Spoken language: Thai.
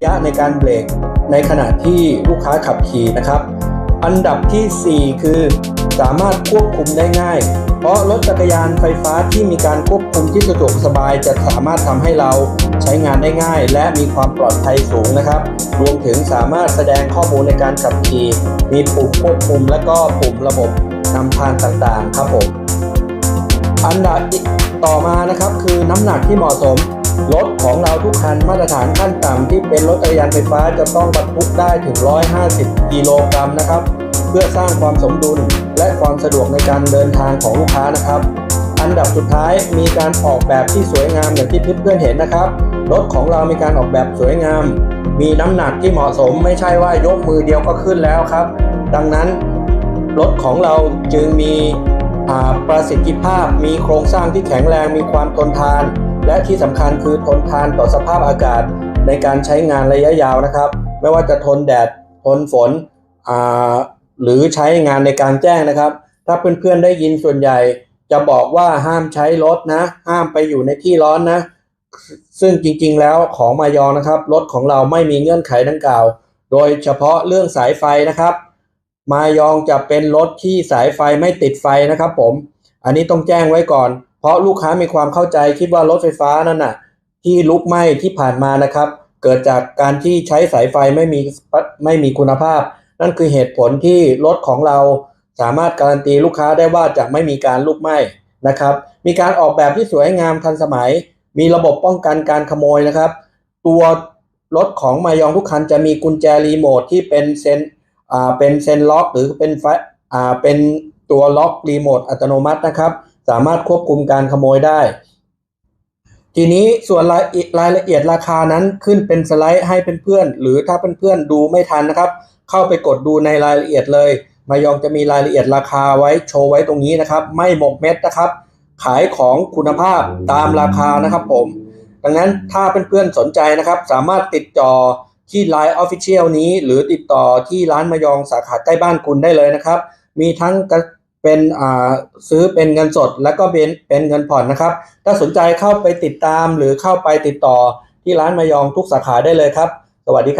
ระยะในการเบรกในขณะที่ลูกค้าขับขี่นะครับ อันดับทีสี่ 4 คือ สามารถควบคุมได้ง่าย เพราะรถจักรยานไฟฟ้าที่มีการควบคุมที่สะดวกสบายจะสามารถทำให้เราใช้งานได้ง่าย และมีความปลอดภัยสูงนะครับ รวมถึงสามารถแสดงข้อมูลในการขับขี่ มีปุ่มควบคุม และก็ปุ่มระบบนำทางต่างๆ ครับผม อันดับต่อมานะครับคือน้ำหนักที่เหมาะสม รถของเราทุกคันมาตรฐานขั้นต่ำที่เป็นรถจักรยานไฟฟ้าจะต้องบรรทุกได้ถึง 150 กิโลกรัมนะครับ เพื่อสร้างความสมดุลและความสะดวกในการเดินทางของลูกค้านะครับ อันดับสุดท้ายมีการออกแบบที่สวยงามอย่างที่เพื่อนๆเห็นนะครับ รถของเรามีการออกแบบสวยงาม มีน้ำหนักที่เหมาะสมไม่ใช่ว่ายกมือเดียวก็ขึ้นแล้วครับ ดังนั้นรถของเราจึงมี ประสิทธิภาพมีโครงสร้างที่แข็งแรงมีความทนทาน และที่สำคัญคือทนทานต่อสภาพอากาศในการใช้งานระยะยาวนะครับ ไม่ว่าจะทนแดดทนฝนหรือใช้งานในกลารแจ้งนะครับ ถ้าเพื่อนๆได้ยินส่วนใหญ่ จะบอกว่าห้ามใช้รถนะ ห้ามไปอยู่ในที่ร้อนนะ ซึ่งจริงๆแล้วของมายองนะครับรถของเราไม่มีเงื่อนไขดังกล่าว โดยเฉพาะเรื่องสายไฟนะครับ มายองจะเป็นรถที่สายไฟไม่ติดไฟนะครับผม อันนี้ต้องแจ้งไว้ก่อน เพราะลูกค้ามีความเข้าใจคิดว่ารถไฟฟ้านั่นน่ะ ที่ลุกไหม้ที่ผ่านมานะครับ เกิดจากการที่ใช้สายไฟไม่มีไม่มีคุณภาพ นั่นคือเหตุผลที่รถของเราสามารถการันตีลูกค้าได้ว่าจะไม่มีการลุกไหม้นะครับ มีการออกแบบที่สวยงามทันสมัย มีระบบป้องกันการขโมยนะครับ ตัวรถของมายองทุกคันจะมีกุญแจรีโมทที่เป็นเซน อ่าเป็นเซนล็อกหรือเป็นไฟอ่าเป็นตัวล็อกรีโมทอัตโนมัตินะครับ สามารถควบคุมการขโมยได้ ทีนี้ส่วนรายรายละเอียดราคานั้นขึ้นเป็นสไลด์ให้เพื่อนๆหรือถ้าเพื่อนๆดูไม่ทันนะครับ เข้าไปกดดูในรายละเอียดเลย มายองจะมีรายละเอียดราคาไว้โชว์ไว้ตรงนี้นะครับ ไม่หมกเม็ดนะครับ ขายของคุณภาพตามราคานะครับผม ดังนั้นถ้าเพื่อนๆสนใจนะครับ สามารถติดต่อ ที่ Line Official นี้หรือติดต่อที่ร้านมายองสาขาใกล้บ้านคุณได้เลยนะครับ มีทั้งเป็นซื้อเป็นเงินสดแล้วก็เป็นเป็นเงินผ่อนนะครับ ถ้าสนใจเข้าไปติดตามหรือเข้าไปติดต่อที่ร้านมายองทุกสาขาได้เลยครับ สวัสดีครับ